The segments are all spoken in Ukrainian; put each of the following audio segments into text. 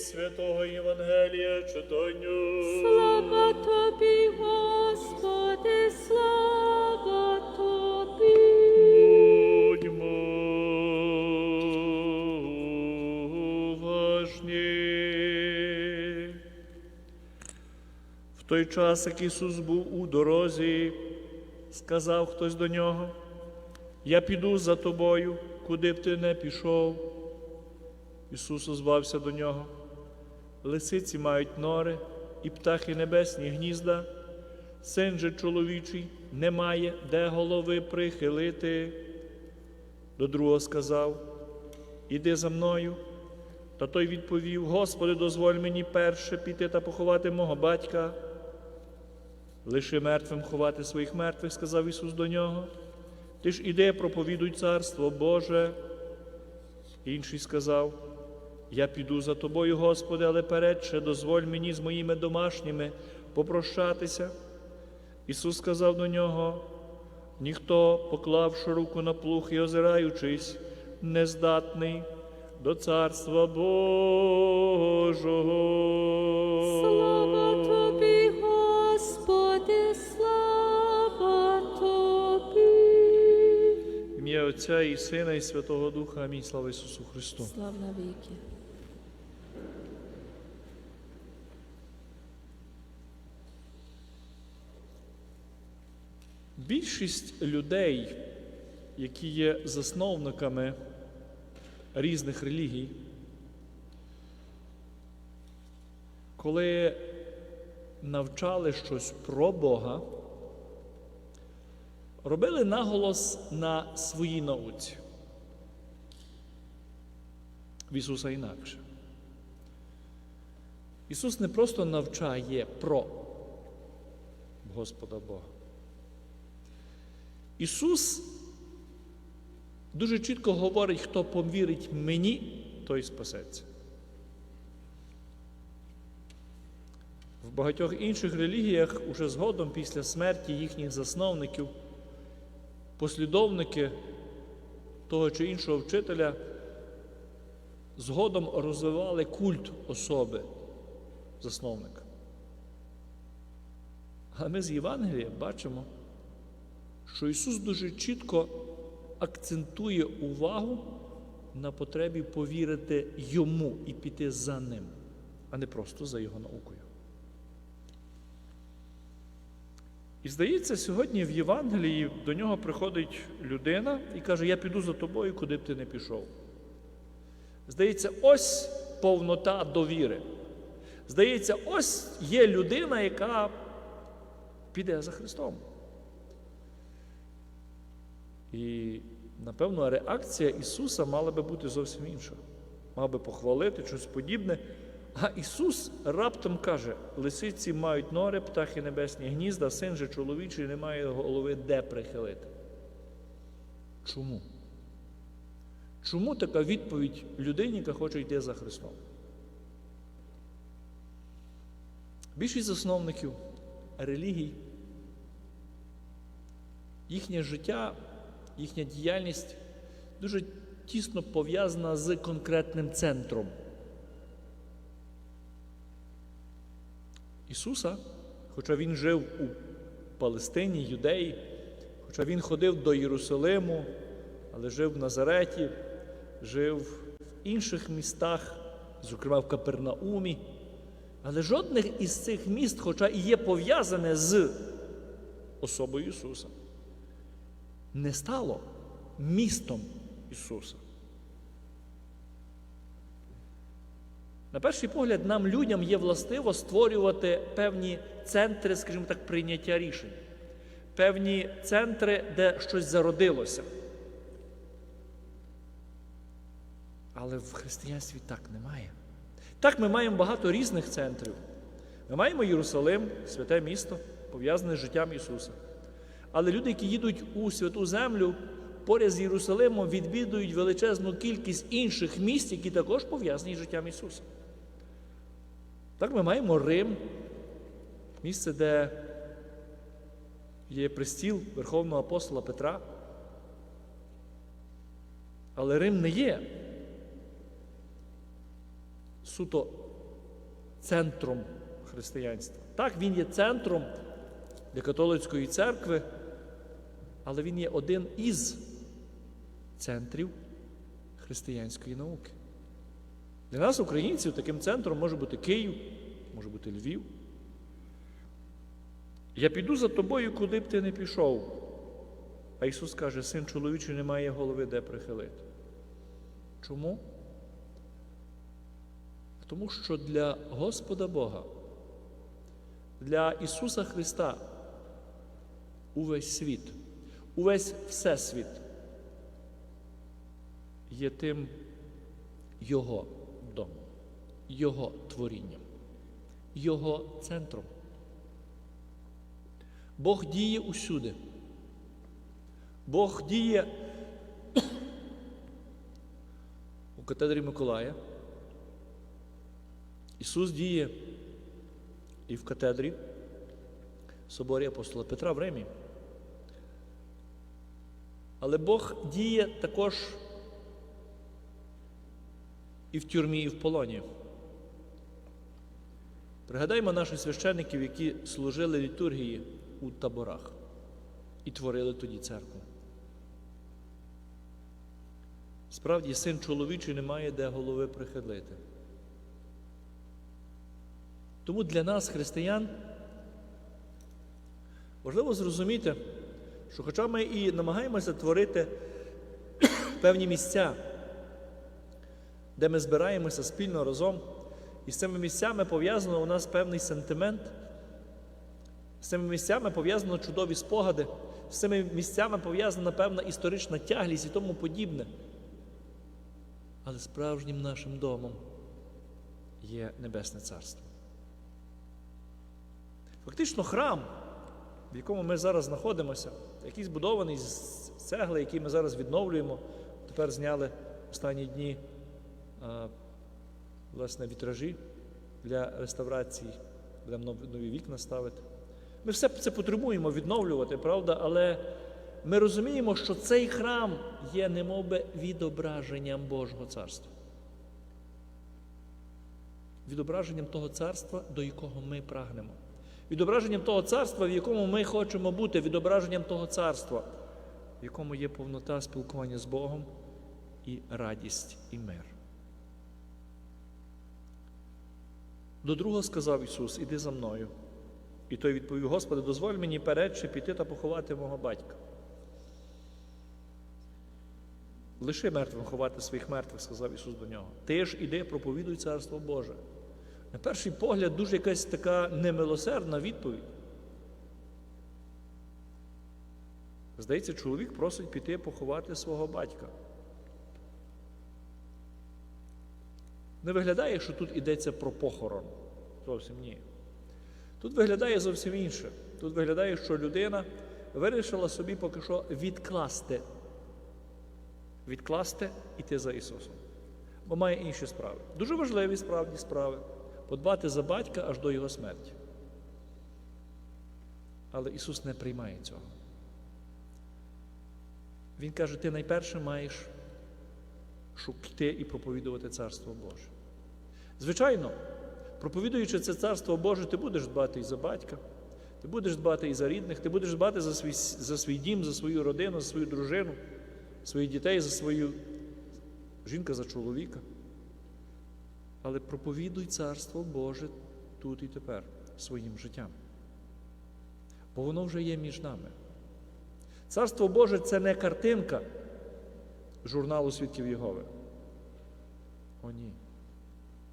святого Євангелія читанню. Слава тобі, Господи, слава тобі. Будьмо уважні. В той час, як Ісус був у дорозі, сказав хтось до нього, я піду за тобою, куди б ти не пішов. Ісус озвався до нього. Лисиці мають нори і птахи небесні гнізда, син же чоловічий не має де голови прихилити. До другого сказав: Іди за мною. Та той відповів: Господи, дозволь мені перше піти та поховати мого батька. Лиши мертвим ховати своїх мертвих, сказав Ісус до нього. Ти ж іди, проповідуй царство Боже. Інший сказав: Я піду за тобою, Господи, але передше дозволь мені з моїми домашніми попрощатися. Ісус сказав до нього: ніхто, поклавши руку на плуг і озираючись, не здатний до царства Божого. Слава тобі, Господи, слава тобі. В Ім'я Отця і Сина, і Святого Духа. Амінь. Слава Ісусу Христу. Слава навіки. Більшість людей, які є засновниками різних релігій, коли навчали щось про Бога, робили наголос на своїй науці. В Ісуса інакше. Ісус не просто навчає про Господа Бога. Ісус дуже чітко говорить, хто повірить мені, той спасеться. В багатьох інших релігіях уже згодом після смерті їхніх засновників, послідовники того чи іншого вчителя згодом розвивали культ особи засновника. Але ми з Євангелія бачимо, що Ісус дуже чітко акцентує увагу на потребі повірити Йому і піти за Ним, а не просто за Його наукою. І здається, сьогодні в Євангелії до нього приходить людина і каже: Я піду за тобою, куди б ти не пішов. Здається, ось повнота довіри. Здається, ось є людина, яка піде за Христом. І, напевно, реакція Ісуса мала би бути зовсім інша. Мав би похвалити щось подібне. А Ісус раптом каже: лисиці мають нори, птахи небесні гнізда, син же чоловічий не має голови де прихилити. Чому? Чому така відповідь людині, яка хоче йти за Христом? Більшість засновників релігій, їхнє життя, їхня діяльність дуже тісно пов'язана з конкретним центром. Ісуса, хоча Він жив у Палестині, Юдеї, хоча Він ходив до Єрусалиму, але жив в Назареті, жив в інших містах, зокрема в Капернаумі. Але жодних із цих міст, хоча і є пов'язане з особою Ісуса, не стало містом Ісуса. На перший погляд, нам, людям, є властиво створювати певні центри, скажімо так, прийняття рішень, певні центри, де щось зародилося. Але в християнстві так немає. Так, ми маємо багато різних центрів. Ми маємо Єрусалим, святе місто, пов'язане з життям Ісуса. Але люди, які їдуть у святу землю, поряд з Єрусалимом відвідують величезну кількість інших місць, які також пов'язані з життям Ісуса. Так ми маємо Рим, місце, де є престіл Верховного апостола Петра. Але Рим не є суто центром християнства. Так, він є центром для католицької церкви, але він є один із центрів християнської науки. Для нас, українців, таким центром може бути Київ, може бути Львів. Я піду за тобою, куди б ти не пішов. А Ісус каже, син чоловічий не має голови де прихилити. Чому? Тому що для Господа Бога, для Ісуса Христа увесь світ, увесь Всесвіт є тим Його домом, Його творінням, Його центром. Бог діє усюди. Бог діє у катедрі Миколая. Ісус діє і в катедрі соборі апостола Петра в Римі. Але Бог діє також і в тюрмі, і в полоні. Пригадаймо наших священників, які служили літургії у таборах і творили тоді церкву. Справді, син чоловічий не має де голови прихилити. Тому для нас, християн, важливо зрозуміти, що хоча ми і намагаємося творити певні місця, де ми збираємося спільно разом, і з цими місцями пов'язано у нас певний сентимент, з цими місцями пов'язано чудові спогади, з цими місцями пов'язана певна історична тяглість і тому подібне. Але справжнім нашим домом є Небесне Царство. Фактично, храм, в якому ми зараз знаходимося, який збудований з цегли, який ми зараз відновлюємо, тепер зняли останні дні а, власне, вітражі для реставрації, будемо нові вікна ставити. Ми все це потребуємо відновлювати, правда, але ми розуміємо, що цей храм є немовби відображенням Божого царства. Відображенням того царства, до якого ми прагнемо. Відображенням того царства, в якому ми хочемо бути, відображенням того царства, в якому є повнота спілкування з Богом і радість і мир. До другого сказав Ісус, іди за мною. І той відповів: Господи, дозволь мені передче піти та поховати мого батька. Лиши мертвим ховати своїх мертвих, сказав Ісус до нього. Ти ж іди, проповідуй Царство Боже. На перший погляд, дуже якась така немилосердна відповідь. Здається, чоловік просить піти поховати свого батька. Не виглядає, що тут йдеться про похорон. Зовсім ні. Тут виглядає зовсім інше. Тут виглядає, що людина вирішила собі поки що відкласти, відкласти іти за Ісусом. Бо має інші справи. Дуже важливі справді справи. Подбати за батька аж до його смерті. Але Ісус не приймає цього. Він каже, ти найперше маєш йти і проповідувати Царство Боже. Звичайно, проповідуючи це Царство Боже, ти будеш дбати і за батька, ти будеш дбати і за рідних, ти будеш дбати за свій, за свій дім, за свою родину, за свою дружину, своїх дітей, за свою жінка, за чоловіка. Але проповідуй Царство Боже тут і тепер своїм життям. Бо воно вже є між нами. Царство Боже це не картинка журналу Свідків Єгови. О, ні.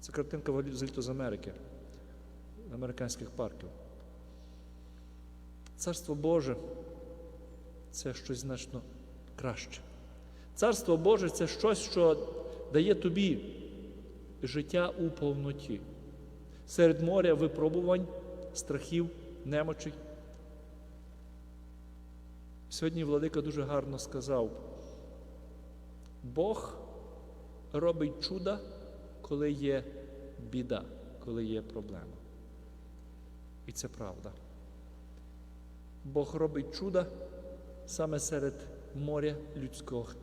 Це картинка взагалі з Америки, американських парків. Царство Боже це щось значно краще. Царство Боже це щось, що дає тобі життя у повноті. Серед моря випробувань, страхів, немочей. Сьогодні Владика дуже гарно сказав, Бог робить чуда, коли є біда, коли є проблема. І це правда. Бог робить чуда саме серед моря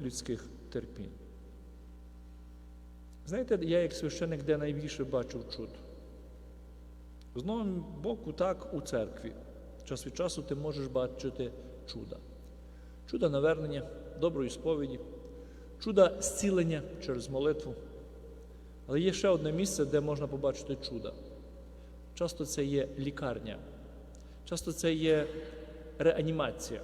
людських терпінь. Знаєте, я як священик де найбільше бачив чуд? З одного боку, так, у церкві. Час від часу ти можеш бачити чуда. Чуда навернення, доброї сповіді, чуда зцілення через молитву. Але є ще одне місце, де можна побачити чуда. Часто це є лікарня, часто це є реанімація.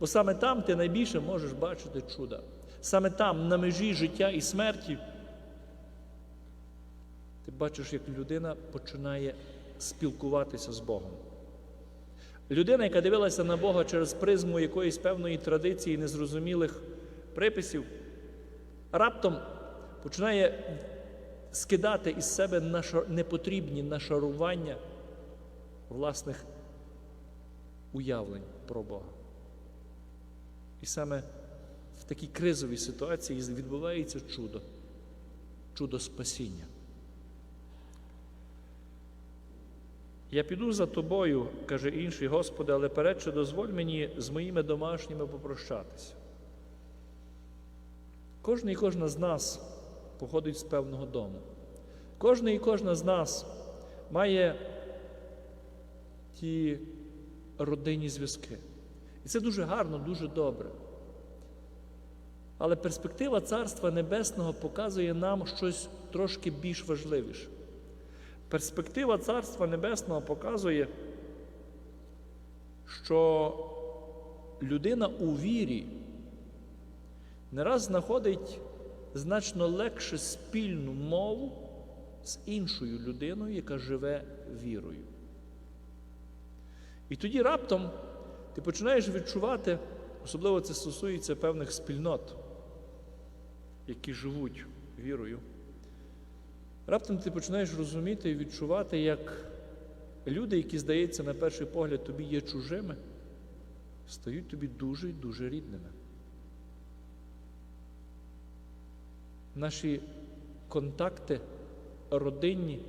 Бо саме там ти найбільше можеш бачити чуда. Саме там, на межі життя і смерті, бачиш, як людина починає спілкуватися з Богом. Людина, яка дивилася на Бога через призму якоїсь певної традиції незрозумілих приписів, раптом починає скидати із себе непотрібні нашарування власних уявлень про Бога. І саме в такій кризовій ситуації відбувається чудо, чудо спасіння. Я піду за тобою, каже інший Господи, але передче дозволь мені з моїми домашніми попрощатися. Кожен і кожна з нас походить з певного дому. Кожен і кожна з нас має ті родинні зв'язки. І це дуже гарно, дуже добре. Але перспектива Царства Небесного показує нам щось трошки більш важливіше. Перспектива Царства Небесного показує, що людина у вірі не раз знаходить значно легше спільну мову з іншою людиною, яка живе вірою. І тоді раптом ти починаєш відчувати, особливо це стосується певних спільнот, які живуть вірою. Раптом ти починаєш розуміти і відчувати, як люди, які, здається, на перший погляд тобі є чужими, стають тобі дуже і дуже рідними. Наші контакти родинні,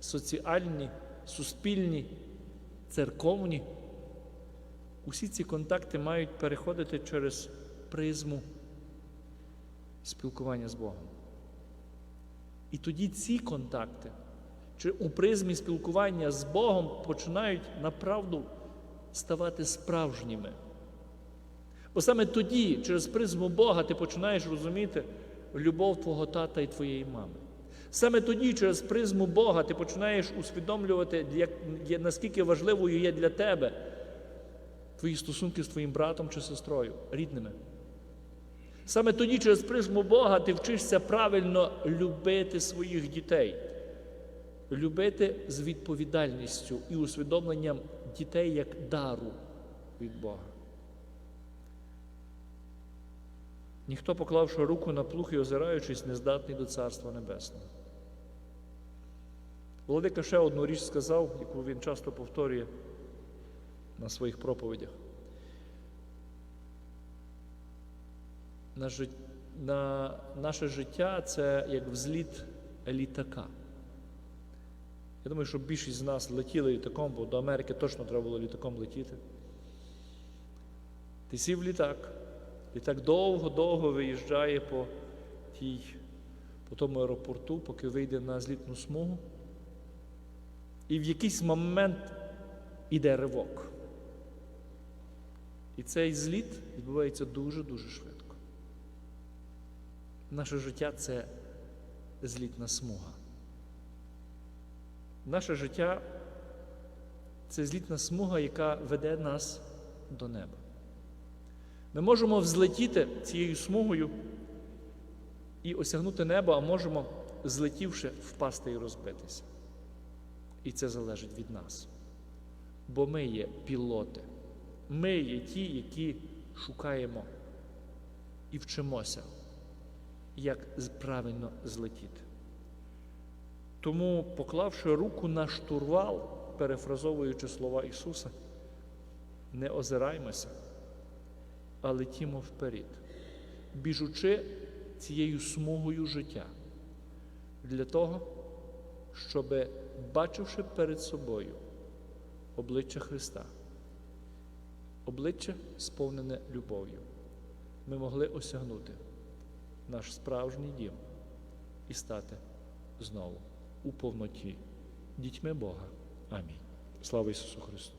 соціальні, суспільні, церковні, усі ці контакти мають переходити через призму спілкування з Богом. І тоді ці контакти, чи у призмі спілкування з Богом починають направду ставати справжніми. Бо саме тоді, через призму Бога, ти починаєш розуміти любов твого тата і твоєї мами. Саме тоді, через призму Бога, ти починаєш усвідомлювати, наскільки важливою є для тебе твої стосунки з твоїм братом чи сестрою, рідними. Саме тоді, через призму Бога, ти вчишся правильно любити своїх дітей, любити з відповідальністю і усвідомленням дітей як дару від Бога. Ніхто, поклавши руку на плуг і озираючись, не здатний до Царства Небесного. Владика ще одну річ сказав, яку він часто повторює на своїх проповідях. На, жит... на наше життя це як взліт літака. Я думаю, що більшість з нас летіли літаком, бо до Америки точно треба було літаком летіти. Ти сів літак, літак довго-довго виїжджає по тій, по тому аеропорту, поки вийде на злітну смугу. І в якийсь момент іде ривок. І цей зліт відбувається дуже-дуже швидко. Наше життя це злітна смуга. Наше життя це злітна смуга, яка веде нас до неба. Ми можемо взлетіти цією смугою і осягнути небо, а можемо, злетівши, впасти і розбитися. І це залежить від нас. Бо ми є пілоти. Ми є ті, які шукаємо і вчимося, як правильно злетіти. Тому, поклавши руку на штурвал, перефразовуючи слова Ісуса, не озираймося, а летімо вперед, біжучи цією смугою життя для того, щоб, бачивши перед собою обличчя Христа, обличчя сповнене любов'ю, ми могли осягнути наш справжній дім і стати знову у повноті дітьми Бога Амінь. Слава Ісусу Христу!